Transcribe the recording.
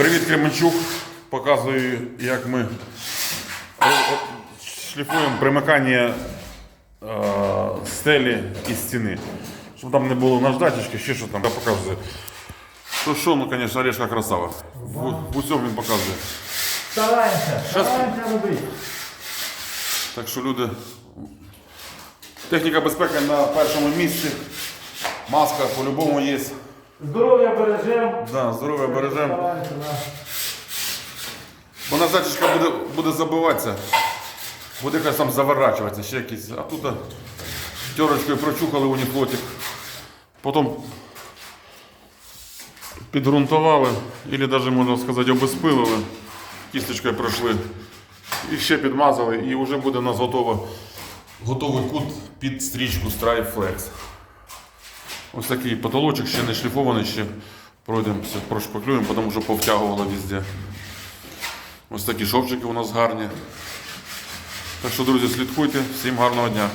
Привіт, Кременчук. Показую, як ми шліфуємо примикання е, стелі і стіни. Щоб там не було наждачечки, ще що там, я показую. То що, ну, звісно, Олежка красава. В, в усьому він показує. Стараємося, стараємося робити. Так що люди. Техніка безпеки на першому місці. Маска по-любому є. Здоров'я бережемо. Да, здоров'я бережемо. Да. Бо наждачечка буде, буде забиватися. Буде якась там заворачуватися, ще якісь. А тут терочкою прочухали уніфлотик. Потім підґрунтували, або навіть можна сказати, обезпилили. Кісточкою пройшли. І ще підмазали, і вже буде у нас готово, готовий кут під стрічку Stripe Flex. Ось такий потолочок ще не шліфований, ще пройдемося, прошпаклюємо, тому що повтягувало везде. Ось такі шовчики у нас гарні. Так що, друзі, слідкуйте. Всім гарного дня.